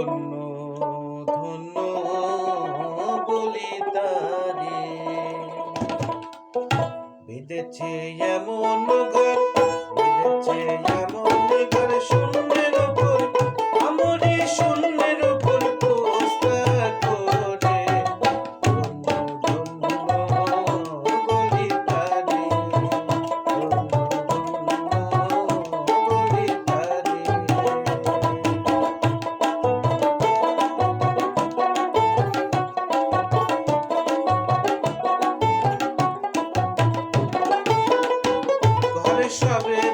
ধন্য ধন্য বলি তারে। এমন ঘর সবে